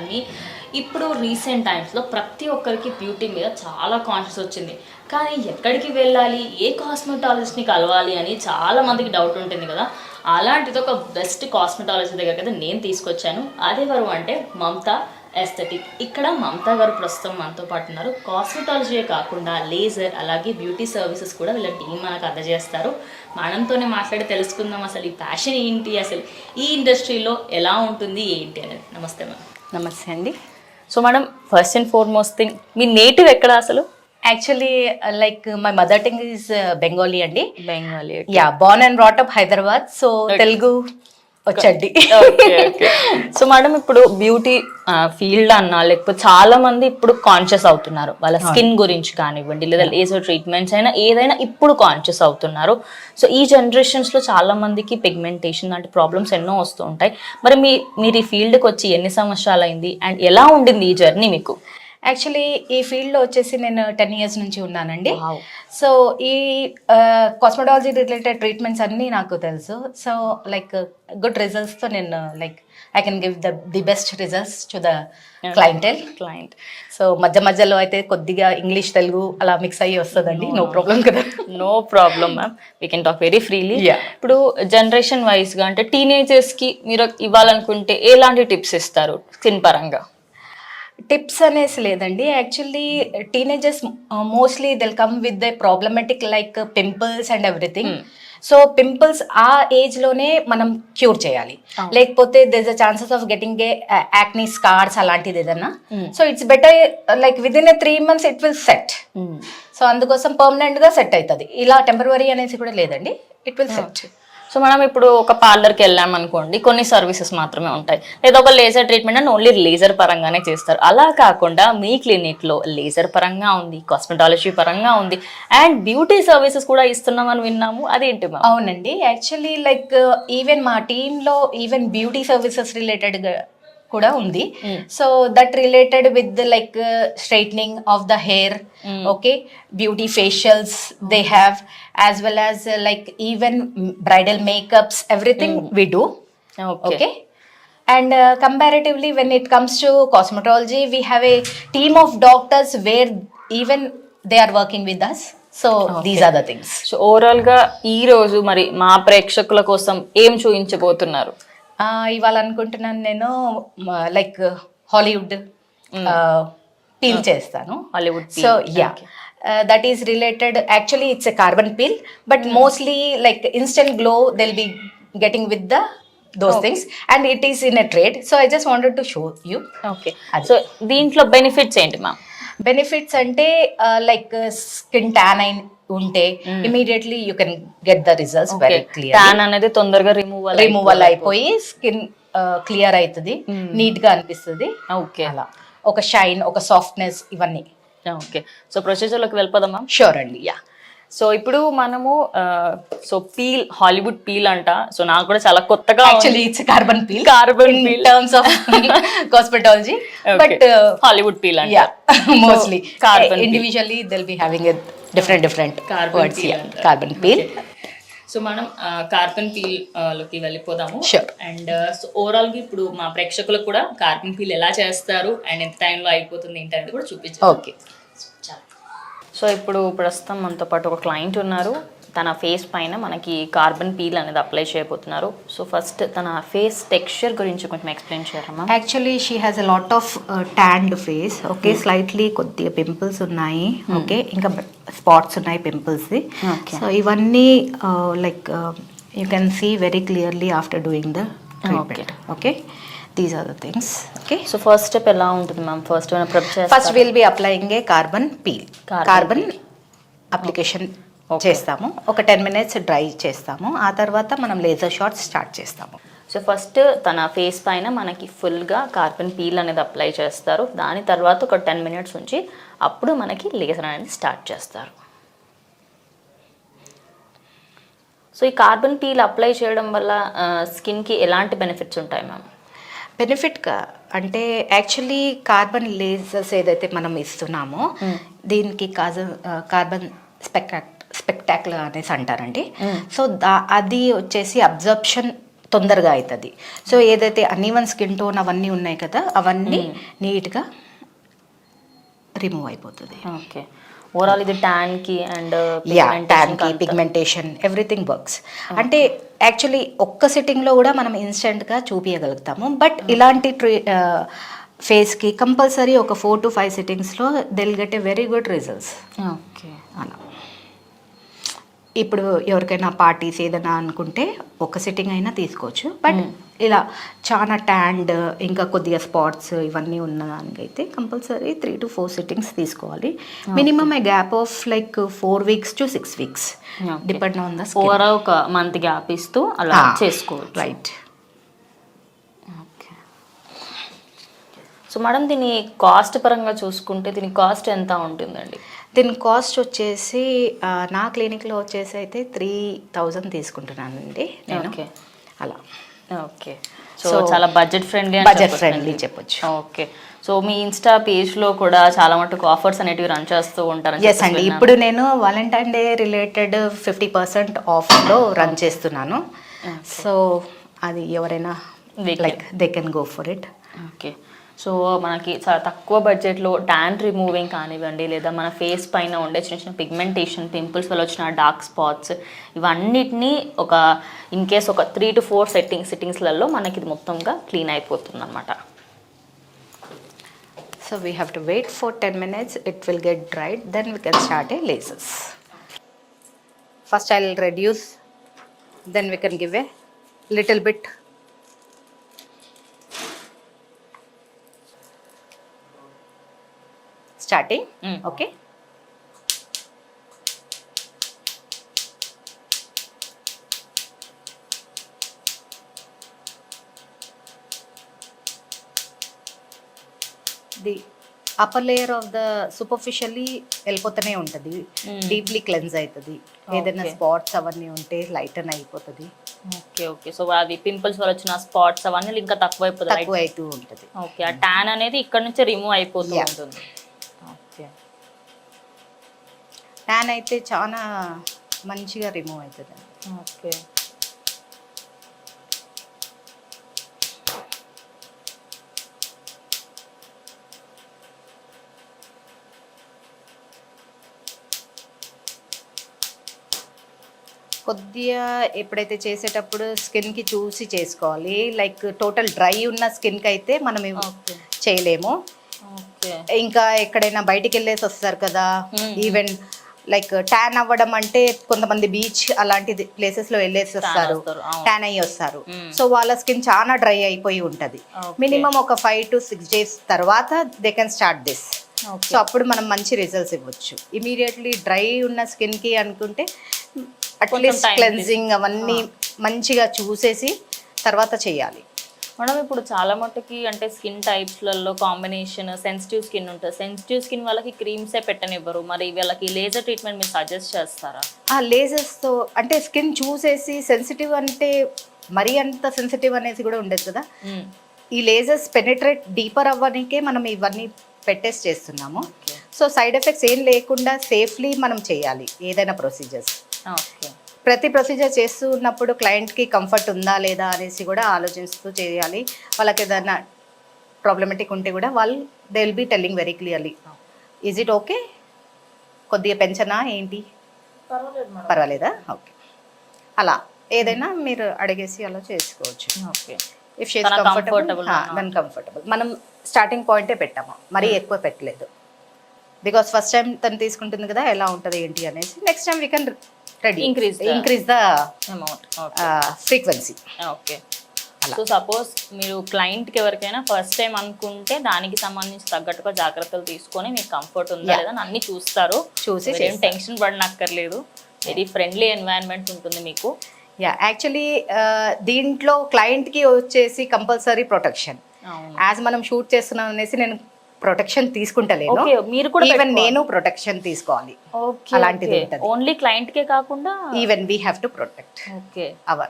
కానీ ఇప్పుడు రీసెంట్ టైమ్స్లో ప్రతి ఒక్కరికి బ్యూటీ మీద చాలా కాన్షియస్ వచ్చింది. కానీ ఎక్కడికి వెళ్ళాలి? ఏ కాస్మెటాలజిస్ట్ని కలవాలి అని చాలా మందికి డౌట్ ఉంటుంది కదా. అలాంటిది ఒక బెస్ట్ కాస్మెటాలజీ దగ్గరికి అయితే నేను తీసుకొచ్చాను. అదెవరు అంటే మమతా ఎస్థెటిక్ ఇక్కడ మమతా గారు ప్రస్తుతం మనతో పాటు ఉన్నారు. కాస్మెటాలజీ కాకుండా లేజర్ అలాగే బ్యూటీ సర్వీసెస్ కూడా వీళ్ళ టీం మనకు అందజేస్తారు. మనతోనే మాట్లాడి తెలుసుకుందాం అసలు ఈ ప్యాషన్ ఏంటి అసలు? ఈ ఇండస్ట్రీలో ఎలా ఉంటుంది ఏంటి అనేది. నమస్తే మ్యామ్. నమస్తే అండి. So madam first and foremost thing me native ఎక్కడ అసలు? Actually like my mother tongue is Bengali అండి. Bengali yeah born and brought up Hyderabad so Telugu వచ్చండి సో మేడం ఇప్పుడు బ్యూటీ ఫీల్డ్ అన్నా లేకపోతే చాలా మంది ఇప్పుడు కాన్షియస్ అవుతున్నారు. వాళ్ళ స్కిన్ గురించి కానివ్వండి లేదా లేజర్ ట్రీట్మెంట్స్ అయినా ఏదైనా ఇప్పుడు కాన్షియస్ అవుతున్నారు. సో ఈ జనరేషన్స్లో చాలా మందికి పిగ్మెంటేషన్ లాంటి ప్రాబ్లమ్స్ ఎన్నో వస్తూ ఉంటాయి. మరి మీ మీరు ఈ ఫీల్డ్కి వచ్చి ఎన్ని సంవత్సరాలు అయింది అండ్ ఎలా ఉండింది ఈ జర్నీ మీకు? యాక్చువల్లీ ఈ ఫీల్డ్లో వచ్చేసి నేను టెన్ ఇయర్స్ నుంచి ఉన్నానండి. సో ఈ కాస్మెటాలజీ రిలేటెడ్ ట్రీట్మెంట్స్ అన్నీ నాకు తెలుసు. సో లైక్ గుడ్ రిజల్ట్స్తో నేను like I can give the the best results to the clientele client so మధ్య మధ్యలో అయితే కొద్దిగా ఇంగ్లీష్ తెలుగు అలా మిక్స్ అయ్యి వస్తుందండి. నో ప్రాబ్లం కదా. No problem ma'am we can talk very freely. ఇప్పుడు జనరేషన్ వైజ్గా అంటే టీనేజర్స్కి మీరు ఇవ్వాలనుకుంటే ఎలాంటి టిప్స్ ఇస్తారు? స్కిన్ పరంగా. టిప్స్ అనేసి లేదండి. Actually teenagers mostly they'll come with the problematic like pimples and everything so pimples ఆ ఏజ్లోనే మనం క్యూర్ చేయాలి. లేకపోతే this uh chances of getting a acne scars అలాంటిది ఏదన్నా. So it's better like with in a three months it will set so అందుకోసం పర్మనెంట్గా set అవుతుంది ఇలా టెంపరవరీ అనేసి కూడా లేదండి. ఇట్ విల్ సెట్ సో మనం ఇప్పుడు ఒక పార్లర్కి వెళ్ళాం అనుకోండి కొన్ని సర్వీసెస్ మాత్రమే ఉంటాయి. లేదా ఒక లేజర్ ట్రీట్మెంట్ అని ఓన్లీ లేజర్ పరంగానే చేస్తారు. అలా కాకుండా మీ క్లినిక్లో లేజర్ పరంగా ఉంది కాస్మెటాలజీ పరంగా ఉంది అండ్ బ్యూటీ సర్వీసెస్ కూడా ఇస్తున్నామని విన్నాము. అదేంటి మ్యామ్ అవునండి. యాక్చువల్లీ లైక్ ఈవెన్ మా టీంలో ఈవెన్ బ్యూటీ సర్వీసెస్ రిలేటెడ్గా కూడా ఉంది. So that related with like straightening of the hair okay beauty facials they have as well as like even bridal makeups everything we do okay and comparatively when it comes to cosmetology we have a team of doctors where even they are working with us so these are the things so ఓవరాల్గా ఈరోజు మరి మా ప్రేక్షకుల కోసం ఏం చూపించబోతున్నారు ఇవాళ అనుకుంటున్నాను నేను లైక్ హాలీవుడ్ పీల్ చేస్తాను. Peel. So yeah that is related actually it's a carbon peel but mostly like instant glow they'll be getting with the those things and it is in a trade so I just wanted to show you okay so దీంట్లో benefits ఏంటి ma'am benefits అంటే like skin tan అయిన ఉంటే immediately you can get the results very clear tan అనేది తొందరగా remove removal అయిపోయి skin clear అవుతుంది నీట్గా అనిపిస్తుంది. ఓకే అలా. ఒక షైన్ ఒక సాఫ్ట్నెస్ ఇవన్నీ. ఓకే సో ప్రొసీజర్లోకి వెళ్ళిపోదాం మ్యామ్ షూర్ అండి. యా సో ఇప్పుడు మనము సో పీల్ హాలీవుడ్ పీల్ అంట. సో నాకు కూడా చాలా కొత్తగా actually it's carbon peel in peel. Terms of cosmetology but Hollywood peel అంట. Mostly peel. Individually they'll be having different different words. Carbon peel so మనం carbon పీల్లోకి వెళ్ళిపోదాము. అండ్ సో ఓవరాల్గా ఇప్పుడు మా ప్రేక్షకులకు కూడా కార్బన్ పీల్ ఎలా చేస్తారు అండ్ ఎంత టైంలో అయిపోతుంది ఏంటి అనేది కూడా చూపించారు ఓకే సో ఇప్పుడు ప్రస్తుతం మనతో పాటు ఒక క్లయింట్ ఉన్నారు. తన ఫేస్ పైన మనకి కార్బన్ పీల్ అనేది అప్లై చేయబోతున్నారు. సో ఫస్ట్ తన ఫేస్ టెక్స్చర్ గురించి కొంచెం explain చేయరమ్మా actually she has a lot of tanned face okay slightly కొద్దిగా పింపుల్స్ ఉన్నాయి ఓకే ఇంకా స్పాట్స్ ఉన్నాయి పింపుల్స్. సో ఇవన్నీ like you can see very clearly after doing the treatment okay these are the things okay so first step ఎలా ఉంటుంది ma'am first first will be applying a carbon peel carbon application చేస్తాము. ఒక ten minutes dry చేస్తాము. ఆ తర్వాత మనం laser shots start చేస్తాము. So first తన ఫేస్ పైన మనకి ఫుల్గా కార్బన్ పీల్ అనేది అప్లై చేస్తారు. దాని తర్వాత ఒక టెన్ మినిట్స్ ఉంచి అప్పుడు మనకి లేజర్ అనేది స్టార్ట్ చేస్తారు. సో ఈ కార్బన్ పీల్ అప్లై చేయడం వల్ల స్కిన్కి ఎలాంటి బెనిఫిట్స్ ఉంటాయి మ్యామ్? బెనిఫిట్గా అంటే యాక్చువల్లీ కార్బన్ లేజర్స్ ఏదైతే మనం ఇస్తున్నామో దీనికి కాజ కార్బన్ స్పెక్టాక్ స్పెక్టాక్యులర్ అనేసి అంటారండి. సో అది వచ్చేసి అబ్జర్ప్షన్ తొందరగా అవుతుంది సో ఏదైతే అన్ఈవన్ స్కిన్ టోన్ అవన్నీ ఉన్నాయి కదా అవన్నీ నీట్గా రిమూవ్ అయిపోతుంది. ఓకే. ఓవరాల్ ఇది ట్యాన్కి అండ్ ట్యాన్కి పిగ్మెంటేషన్ ఎవ్రీథింగ్ వర్క్స్ అంటే యాక్చువల్లీ ఒక్క సిట్టింగ్లో కూడా మనం ఇన్స్టెంట్గా చూపించగలుగుతాము బట్ ఇలాంటి ట్రీ ఫేస్కి కంపల్సరీ ఒక four to five సిట్టింగ్స్లో they'll get a very good results okay. అలా. ఇప్పుడు ఎవరికైనా పార్టీస్ ఏదైనా అనుకుంటే ఒక సిట్టింగ్ అయినా తీసుకోవచ్చు. బట్ ఇలా చాలా ట్యాండ్ ఇంకా కొద్దిగా స్పాట్స్ ఇవన్నీ ఉన్న దానికైతే compulsory three to four sittings తీసుకోవాలి. Minimum a gap of like four weeks to six weeks. Depend on the overall ఒక మంత్ గ్యాప్ ఇస్తూ అలా చేసుకోవచ్చు. రైట్ ఓకే సో మేడం దీని కాస్ట్ పరంగా చూసుకుంటే దీని కాస్ట్ ఎంత ఉంటుందండి? దీని కాస్ట్ వచ్చేసి నా క్లినిక్లో వచ్చేసి అయితే త్రీ థౌజండ్ తీసుకుంటున్నానండి నేను. ఓకే. అలా. ఓకే. సో చాలా బడ్జెట్ ఫ్రెండ్లీ బడ్జెట్ ఫ్రెండ్లీ చెప్పొచ్చు ఓకే. సో మీ ఇన్స్టా పేజ్లో కూడా చాలా మటుకు ఆఫర్స్ అనేటివి రన్ చేస్తూ ఉంటారు ఎస్ అండి. ఇప్పుడు నేను Valentine day related fifty percent ఆఫ్లో రన్ చేస్తున్నాను. సో అది ఎవరైనా. Like they can go for it okay so మనకి చాలా తక్కువ బడ్జెట్లో ట్యాన్ రిమూవింగ్ కానివ్వండి లేదా మన ఫేస్ పైన ఉండే చిన్న చిన్న పిగ్మెంటేషన్ పింపుల్స్ వల్ల వచ్చిన డార్క్ స్పాట్స్ ఇవన్నిటిని ఒక ఇన్ కేస్ ఒక త్రీ టు ఫోర్ సెట్టింగ్ సిట్టింగ్స్లలో మనకి ఇది మొత్తంగా క్లీన్ అయిపోతుంది అనమాట so we have to wait for ten minutes it will get dried then we can start a lasers first I will reduce then we can give a little bit starting. Okay the upper layer of the superficially వెళ్ళిపోతూనే ఉంటుంది. Deeply cleanse అవుతుంది ఏదైనా. Spots అవన్నీ ఉంటే lighten అయిపోతుంది. Okay okay so అవి pimples వల్ల వచ్చిన spots అవన్నీ ఇంకా తక్కువ అయిపోతుంది తక్కువ అవుతూ ఉంటుంది. ఓకే ఆ ట్యాన్ అనేది ఇక్కడ నుంచి రిమూవ్ అయిపోతూ. ఉంటుంది ఓకే ట్యాన్ అయితే చాలా మంచిగా రిమూవ్ అవుతుంది ఓకే. కొద్దిగా ఎప్పుడైతే చేసేటప్పుడు స్కిన్కి చూసి చేసుకోవాలి. లైక్ టోటల్ డ్రై ఉన్న స్కిన్కి అయితే మనం చేయలేము. ఓకే. ఇంకా ఎక్కడైనా బయటికి వెళ్ళేసి వస్తారు కదా. ఈవెన్ లైక్ ట్యాన్ అవ్వడం అంటే కొంతమంది బీచ్ అలాంటి ప్లేసెస్లో వెళ్ళేసి వస్తారు. ట్యాన్ అయ్యి వస్తారు. Hmm. సో వాళ్ళ స్కిన్ చాలా డ్రై అయిపోయి ఉంటది. మినిమం ఒక ఫైవ్ టు సిక్స్ డేస్ తర్వాత they can start this so అప్పుడు మనం మంచి రిజల్ట్స్ ఇవ్వచ్చు. ఇమీడియట్లీ డ్రై ఉన్న స్కిన్కి అనుకుంటే అట్లీస్ట్ క్లెన్జింగ్ అవన్నీ మంచిగా చూసేసి తర్వాత చేయాలి. మేడం ఇప్పుడు చాలా మట్టుకి అంటే స్కిన్ టైప్స్లలో కాంబినేషన్ సెన్సిటివ్ స్కిన్ ఉంటుంది. సెన్సిటివ్ స్కిన్ వాళ్ళకి క్రీమ్సే పెట్టనివ్వరు. మరి వీళ్ళకి లేజర్ ట్రీట్మెంట్ మీరు సజెస్ట్ చేస్తారా? ఆ లేజర్స్తో అంటే స్కిన్ చూసేసి సెన్సిటివ్ అంటే మరీ అంత సెన్సిటివ్ అనేసి కూడా ఉండదు కదా. ఈ లేజర్స్ పెనిట్రేట్ డీపర్ అవ్వడానికే మనం ఇవన్నీ పెట్టేసి చేస్తున్నాము. సో సైడ్ ఎఫెక్ట్స్ ఏం లేకుండా సేఫ్లీ మనం చేయాలి ఏదైనా ప్రొసీజర్స్ ప్రతి ప్రొసీజర్ చేస్తూ ఉన్నప్పుడు క్లయింట్కి కంఫర్ట్ ఉందా లేదా అనేసి కూడా ఆలోచిస్తూ చేయాలి. వాళ్ళకి ఏదైనా ప్రాబ్లమెటిక్ ఉంటే కూడా వాళ్ళు they will be telling very clearly is it okay కొద్దిగా పెంచనా ఏంటి? పర్వాలేదు ఓకే అలా. ఏదైనా మీరు అడిగేసి అలా చేసుకోవచ్చు. Okay. If she's comfortable then comfortable మనం స్టార్టింగ్ పాయింటే పెట్టాము. మరీ ఎక్కువ పెట్టలేదు. బికాస్ ఫస్ట్ టైం తను తీసుకుంటుంది కదా ఎలా ఉంటుంది ఏంటి అనేసి next time we can ready Increase the- increase the amount frequency okay so suppose మీరు క్లయింట్కి ఎవరికైనా ఫస్ట్ టైం అనుకుంటే దానికి సంబంధించి తగ్గట్టుగా జాగ్రత్తలు తీసుకొని మీకు కంఫర్ట్ ఉందా. లేదా అని అన్ని చూస్తారు. చూసి ఏం. టెన్షన్ పడనక్కర్లేదు. వెరీ ఫ్రెండ్లీ ఎన్వైరన్మెంట్ ఉంటుంది మీకు. యా యాక్చువల్లీ దీంట్లో క్లయింట్కి వచ్చేసి కంపల్సరీ ప్రొటెక్షన్ యాజ్ మనం షూట్ చేస్తున్నాం అనేసి నేను ప్రొటెక్షన్ తీసుకుంటలేను. ఓకే మీరు కూడా ఈవెన్ నేను ప్రొటెక్షన్ తీసుకోవాలి. అలాంటిది ఉంటది. ఓన్లీ క్లయింట్కే కాకుండా even we have to protect okay. Our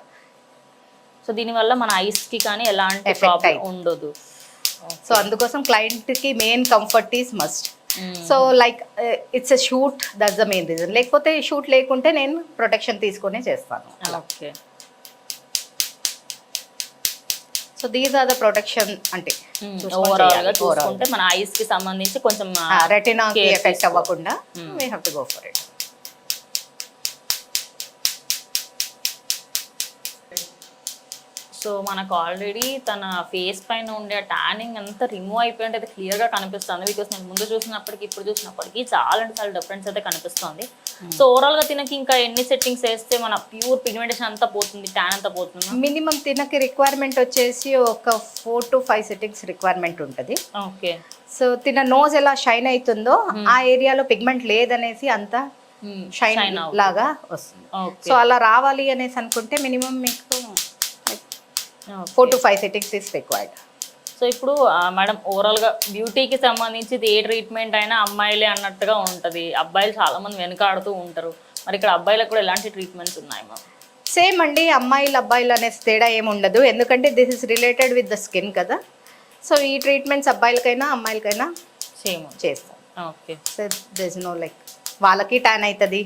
so దీనివల్ల మన ఐస్కి కానీ ఎలాంటి ప్రాబ్లం అయి- ఉండదు. సో అందుకోసం క్లయింట్కి main comfort is must so like it's a shoot that's the main reason లేకపోతే షూట్ లేకుంటే నేను ప్రొటెక్షన్ తీసుకొనే చేస్తాను. Okay. So these are the protection అంటే ఓవరాల్గా చూసుకుంటే మన ఐస్కి సంబంధించి కొంచెం రెటినా ఎఫెక్ట్ అవ్వకుండా we have to go for it so మనకు ఆల్రెడీ తన ఫేస్ పైన ఉండే ట్యానింగ్ అంతా రిమూవ్ అయిపోయి అది క్లియర్గా కనిపిస్తుంది. బికాస్ నేను ముందు చూసినప్పటికి ఇప్పుడు చూసినప్పటికి చాలా అంటే చాలా డిఫరెన్స్ అయితే కనిపిస్తుంది. సో ఓవరాల్గా తినకి ఇంకా ఎన్ని సెట్టింగ్స్ వేస్తే మన ప్యూర్ పిగ్మెంటేషన్ అంతా పోతుంది ట్యాన్ అంతా పోతుంది మినిమం తినకి రిక్వైర్మెంట్ వచ్చేసి ఒక four to five settings requirement ఉంటుంది. ఓకే సో తిన నోజ్ ఎలా షైన్ అవుతుందో ఆ ఏరియాలో పిగ్మెంట్ లేదనేసి అంత షైన్ out. లాగా వస్తుంది. సో అలా రావాలి అనేసి అనుకుంటే మినిమం మీకు four to five settings is required so ఇప్పుడు మేడం ఓవరాల్గా బ్యూటీకి సంబంధించి ఏ ట్రీట్మెంట్ అయినా అమ్మాయిలే అన్నట్టుగా ఉంటుంది. అబ్బాయిలు చాలా మంది వెనకాడుతూ ఉంటారు. మరి ఇక్కడ అబ్బాయిలకు కూడా ఎలాంటి ట్రీట్మెంట్స్ ఉన్నాయి మ్యామ్ సేమ్ అండి అమ్మాయిలు అబ్బాయిలు అనేసి తేడా ఏమి ఉండదు. ఎందుకంటే this is related with the skin కదా. సో ఈ ట్రీట్మెంట్స్ అబ్బాయిలకైనా అమ్మాయిలకైనా సేమ్ చేస్తాం. Okay so this no like వాళ్ళకి ట్యాన్ అవుతుంది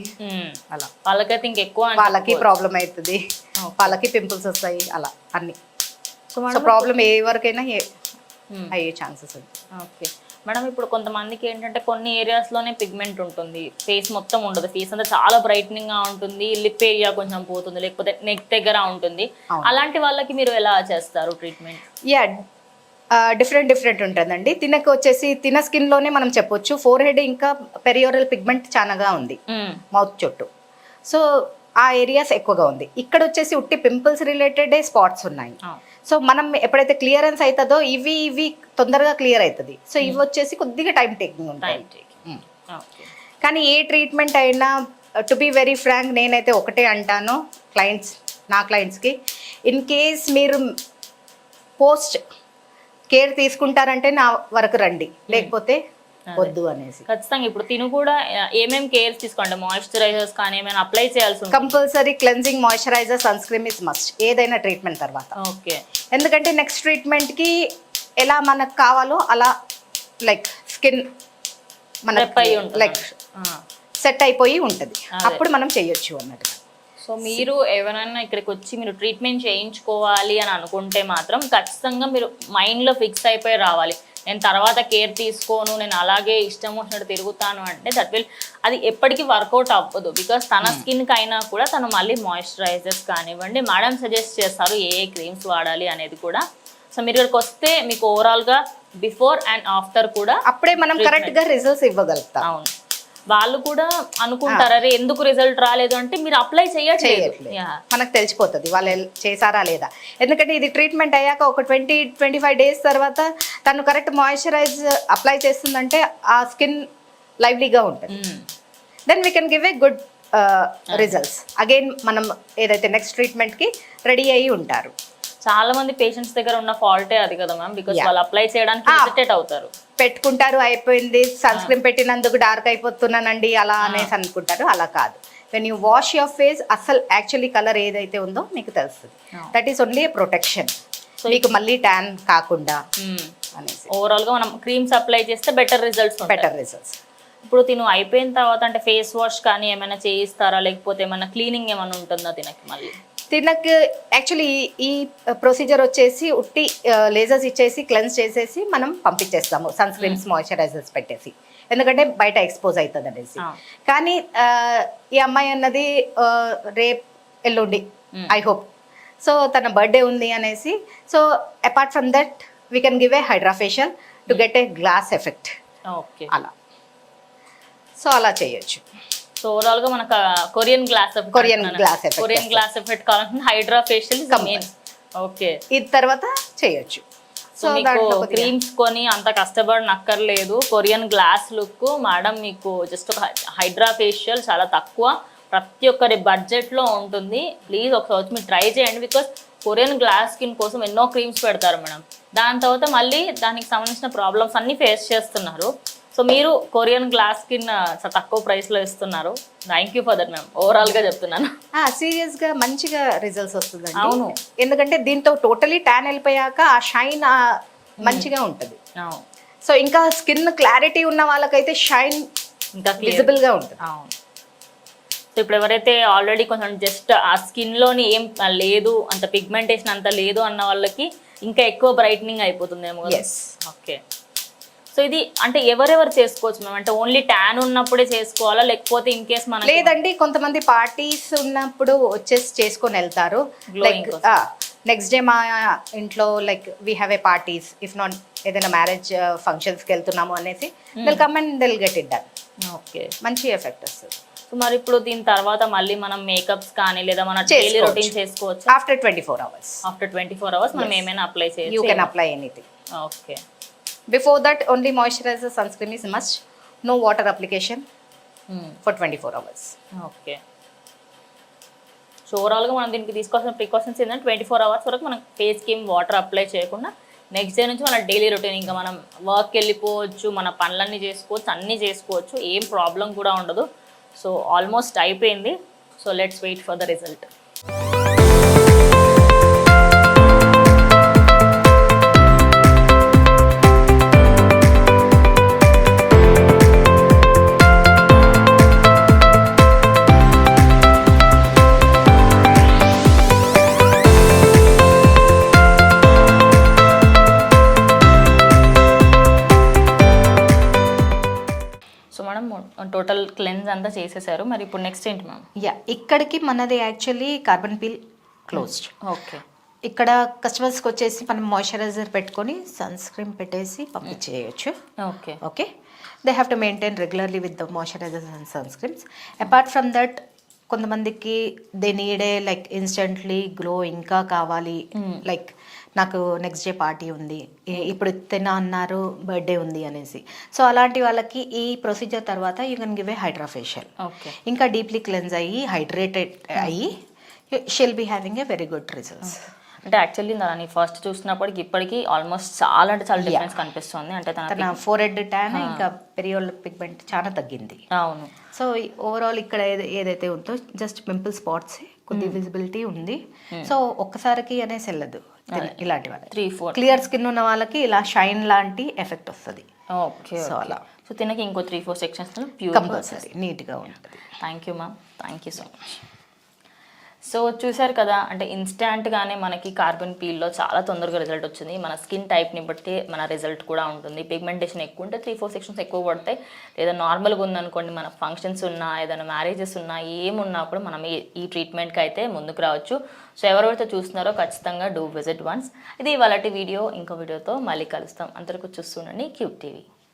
అలా. వాళ్ళకైతే ఇంకెక్కువ వాళ్ళకి ప్రాబ్లం అవుతుంది. వాళ్ళకి పింపుల్స్ వస్తాయి అలా అన్ని. సో ప్రాబ్లం ఏ వరకైనా Hmm. అయ్యే ఛాన్సెస్ ఉంది ఓకే. మేడం ఇప్పుడు కొంతమందికి ఏంటంటే కొన్ని ఏరియాస్లోనే పిగ్మెంట్ ఉంటుంది. ఫేస్ మొత్తం ఉండదు. ఫేస్ అంతా చాలా brightening గా ఉంటుంది. లిప్ ఏరియా కొంచెం పోతుంది. లేకపోతే నెక్ దగ్గర ఉంటుంది. అలాంటి వాళ్ళకి మీరు ఎలా చేస్తారు ట్రీట్మెంట్ యా డిఫరెంట్ డిఫరెంట్ ఉంటుందండి. తినకు వచ్చేసి తిన స్కిన్లోనే మనం చెప్పొచ్చు. ఫోర్ హెడ్ ఇంకా పెరియోరల్ పిగ్మెంట్ చాలాగా ఉంది. మౌత్ చుట్టూ. సో ఆ ఏరియాస్ ఎక్కువగా ఉంది. ఇక్కడ వచ్చేసి ఉట్టి పింపుల్స్ రిలేటెడే స్పాట్స్ ఉన్నాయి. సో మనం ఎప్పుడైతే క్లియరెన్స్ అవుతుందో ఇవి ఇవి తొందరగా క్లియర్ అవుతుంది సో ఇవి వచ్చేసి కొద్దిగా టైం టేకింగ్ ఉంటాయి టైం ఓకే కానీ ఏ ట్రీట్మెంట్ అయినా టు బి వెరీ ఫ్రాంక్ నేనైతే ఒకటే అంటాను క్లయింట్స్ నా క్లయింట్స్కి. ఇన్ కేస్ మీరు పోస్ట్ కేర్ తీసుకుంటారంటే నా వరకు రండి. లేకపోతే వద్దు అనేసి. ఖచ్చితంగా ఇప్పుడు తిను కూడా ఏమేమి కేర్స్ తీసుకోండి? మాయిశ్చరైజర్స్ కానీ ఏమైనా అప్లై చేయాల్సి compulsory cleansing moisturiser sunscreen is must. ఏదైనా ట్రీట్మెంట్ తర్వాత. ఓకే. ఎందుకంటే నెక్స్ట్ ట్రీట్మెంట్కి ఎలా మనకు కావాలో అలా లైక్ స్కిన్ మన. లైక్ సెట్ అయిపోయి ఉంటుంది. అప్పుడు మనం చేయొచ్చు అన్నట్టుగా. సో మీరు ఎవరైనా ఇక్కడికి వచ్చి మీరు ట్రీట్మెంట్ చేయించుకోవాలి అని అనుకుంటే మాత్రం ఖచ్చితంగా మీరు మైండ్లో ఫిక్స్ అయిపోయి రావాలి. నేను తర్వాత కేర్ తీసుకోను నేను అలాగే ఇష్టం వచ్చినట్టు తిరుగుతాను అంటే దట్ విల్ అది ఎప్పటికీ వర్కౌట్ అవ్వదు. బికాస్ తన స్కిన్కి అయినా కూడా తను మళ్ళీ మాయిశ్చరైజర్స్ కానివ్వండి మేడం సజెస్ట్ చేస్తారు ఏ ఏ క్రీమ్స్ వాడాలి అనేది కూడా. సో మీరు ఇక్కడికి వస్తే మీకు ఓవరాల్గా బిఫోర్ అండ్ ఆఫ్టర్ కూడా అప్పుడే మనం కరెక్ట్గా రిజల్ట్స్ ఇవ్వగలుగుతాం. అవును. వాళ్ళు కూడా అనుకుంటారు అరే ఎందుకు రిజల్ట్ రాలేదు? అంటే మీరు అప్లై చేయట్లేదు. మనకు తెలిసిపోతుంది వాళ్ళు చేశారా లేదా. ఎందుకంటే ఇది ట్రీట్మెంట్ అయ్యాక ఒక ట్వంటీ ట్వంటీ ఫైవ్ డేస్ తర్వాత తను కరెక్ట్ మాయిశ్చరైజ్ అప్లై చేస్తుందంటే ఆ స్కిన్ లైవ్లీగా ఉంటుంది. Then we can give a good results again మనం ఏదైతే నెక్స్ట్ ట్రీట్మెంట్కి రెడీ అయ్యి ఉంటారు. చాలా మంది పేషెంట్స్ దగ్గర ఉన్న ఫాల్టే అది కదా మ్యామ్ బికాస్. వాళ్ళు అప్లై చేయడానికి Ah. అవుతారు. పెట్టుకుంటారు అయిపోయింది. సన్ స్క్రీన్ పెట్టినందుకు డార్క్ అయిపోతున్నానండి అలా అనేసి అనుకుంటారు. అలా కాదు. When you wash your face అసలు యాక్చువల్లీ కలర్ ఏదైతే ఉందో మీకు తెలుస్తుంది. దట్ ఈస్ ఓన్లీ ప్రొటెక్షన్ మీకు మళ్ళీ ట్యాన్ కాకుండా అనేసి. ఓవరాల్గా మనం క్రీమ్స్ అప్లై చేస్తే బెటర్ రిజల్ట్స్ బెటర్ రిజల్ట్స్ ఇప్పుడు తిను అయిపోయిన తర్వాత అంటే ఫేస్ వాష్ కానీ ఏమైనా చేయిస్తారా? లేకపోతే ఏమైనా క్లీనింగ్ ఏమైనా ఉంటుందా తినకి మళ్ళీ? తినకు యాక్చువల్లీ ఈ ప్రొసీజర్ వచ్చేసి ఉట్టి లేజర్స్ ఇచ్చేసి క్లెన్స్ చేసేసి మనం పంపించేస్తాము. సన్ స్క్రీన్స్ మాయిశ్చరైజర్స్ పెట్టేసి. ఎందుకంటే బయట ఎక్స్పోజ్ అవుతుంది అనేసి. కానీ ఆ, ఈ అమ్మాయి అన్నది రేప్ ఎల్లుండి ఐ హోప్ సో తన బర్త్డే ఉంది అనేసి. So apart from that we can give a hydrafacial to get a glass effect okay అలా. సో అలా చేయొచ్చు. సో ఓవరాల్గా మనకు Korean glass glass effect Korean glass effect కావాలంటే హైడ్రా ఫేషియల్ ఓకే ఇది తర్వాత చేయొచ్చు. సో మీకు క్రీమ్స్ కొని అంత కష్టపడనక్కర్లేదు. కొరియన్ గ్లాస్ లుక్ మేడం మీకు జస్ట్ ఒక హైడ్రా ఫేషియల్ చాలా తక్కువ. ప్రతి ఒక్కరి బడ్జెట్లో ఉంటుంది. ప్లీజ్ ఒకసారి మీరు ట్రై చేయండి బికాస్ కొరియన్ గ్లాస్ స్కిన్ కోసం ఎన్నో క్రీమ్స్ పెడతారు మేడం దాని తర్వాత మళ్ళీ దానికి సంబంధించిన ప్రాబ్లమ్స్ అన్నీ ఫేస్ చేస్తున్నారు. సో మీరు కొరియన్ గ్లాస్ స్కిన్ చాలా తక్కువ ప్రైస్లో ఇస్తున్నారు. Thank you for that ma'am ఓవరాల్గా చెప్తున్నాను. సీరియస్గా మంచిగా రిజల్ట్స్ వస్తుందండి. అవును. ఎందుకంటే దీంతో టోటలీ ట్యాన్ వెళ్ళిపోయాక ఆ షైన్ మంచిగా ఉంటుంది. అవును. సో ఇంకా స్కిన్ క్లారిటీ ఉన్న వాళ్ళకైతే షైన్ ఇంకా clear. విజిబుల్గా ఉంటుంది. అవును. సో ఇప్పుడు ఎవరైతే ఆల్రెడీ కొంచెం జస్ట్ ఆ స్కిన్లోని ఏం లేదు అంత పిగ్మెంటేషన్ అంత లేదు అన్న వాళ్ళకి ఇంకా ఎక్కువ బ్రైట్నింగ్ అయిపోతుందేమో కదా? ఓకే సో ఇది అంటే ఎవరెవరు చేసుకోవచ్చు మేము అంటే ఓన్లీ ట్యాన్ ఉన్నప్పుడే చేసుకోవాలా? లేకపోతే ఇన్ కేస్ మన లేదండి కొంతమంది పార్టీస్ ఉన్నప్పుడు వచ్చేసి చేసుకొని వెళ్తారు. లైక్ నెక్స్ట్ డే మా ఇంట్లో like we have a parties if not ఏదైనా మ్యారేజ్ ఫంక్షన్స్కి వెళ్తున్నాము అనేసి we'll come and they'll get it done okay మంచి ఎఫెక్ట్ వస్తుంది. సో మరి ఇప్పుడు దీని తర్వాత మళ్ళీ మనం మేకప్స్ కానీ లేదా మన డైలీ. రొటీన్ చేసుకోవచ్చు. After twenty four hours after twenty four hours మనం ఏమైనా అప్లై యూ చేయొచ్చు? Can apply anything okay before that only moisturiser sunscreen is must no water application. For twenty four hours okay so ఓవరాల్గా మనం దీనికి తీసుకోవాల్సిన precautions ఏంటంటే twenty four hours వరకు మనం ఫేస్కి ఏం వాటర్ అప్లై చేయకుండా నెక్స్ట్ డే నుంచి మన డైలీ రొటీన్ ఇంకా మనం వర్క్ వెళ్ళిపోవచ్చు మన పనులన్నీ చేసుకోవచ్చు అన్నీ చేసుకోవచ్చు. ఏం ప్రాబ్లం కూడా ఉండదు. సో ఆల్మోస్ట్ అయిపోయింది. So let's wait for the result అంతా చేసేసారు. మరి ఇప్పుడు నెక్స్ట్ ఏంటి మ్యామ్ యా ఇక్కడికి మనది actually carbon peel closed okay ఇక్కడ కస్టమర్స్కి వచ్చేసి మనం మాయిశ్చరైజర్ పెట్టుకొని సన్ స్క్రీన్ పెట్టేసి పంపించేయచ్చు. Okay okay they have to maintain regularly with the moisturisers and sunscreens apart from that కొంతమందికి they need like instantly glow ఇంకా కావాలి. లైక్ నాకు నెక్స్ట్ డే పార్టీ ఉంది. ఇప్పుడు తిన్నా అన్నారు బర్త్డే ఉంది అనేసి. సో అలాంటి వాళ్ళకి ఈ ప్రొసీజర్ తర్వాత you can give a hydrafacial okay ఇంకా డీప్లీ క్లెన్స్ అయ్యి హైడ్రేటెడ్ అయ్యి shall be having a very good results అంటే యాక్చువల్లీ దాన్ని ఫస్ట్ చూసినప్పటికి ఇప్పటికి ఆల్మోస్ట్ చాలా అంటే చాలా డిఫరెన్స్ కనిపిస్తుంది. అంటే తన తన ఫోర్ హెడ్ ట్యాన్ ఇంకా పెరియోల్ పిగ్మెంట్ చాలా తగ్గింది. అవును. సో ఓవరాల్ ఇక్కడ ఏది- ఏదైతే ఉందో జస్ట్ పింపుల్ స్పాట్స్ కొద్ది విజిబిలిటీ ఉంది. సో ఒక్కసారికి అనేసి వెళ్ళదు ఇలాంటి వాళ్ళకి. త్రీ ఫోర్ క్లియర్ స్కిన్ ఉన్న వాళ్ళకి ఇలా షైన్ లాంటి ఎఫెక్ట్ వస్తుంది. ఓకే సో అలా. సో తినకి ఇంకో three four sections pure compulsory నీట్గా ఉంటుంది. Thank you ma'am thank you so much so చూసారు కదా అంటే ఇన్స్టాంట్గానే మనకి కార్బన్ పీల్లో చాలా తొందరగా రిజల్ట్ వచ్చింది. మన స్కిన్ టైప్ని బట్టి మన రిజల్ట్ కూడా ఉంటుంది. పిగ్మెంటేషన్ ఎక్కువ ఉంటే త్రీ ఫోర్ సెక్షన్స్ ఎక్కువ పడతాయి. లేదా నార్మల్గా ఉందనుకోండి మన ఫంక్షన్స్ ఉన్నా ఏదైనా మ్యారేజెస్ ఉన్నా ఏమున్నా కూడా మనం ఈ ట్రీట్మెంట్కి అయితే ముందుకు రావచ్చు. సో ఎవరెవరితో చూస్తున్నారో ఖచ్చితంగా డూ విజిట్ వన్స్ ఇది ఇవాళ వీడియో ఇంకో వీడియోతో మళ్ళీ కలుస్తాం. అందరికీ చూస్తుండండి క్యూబ్ టీవీ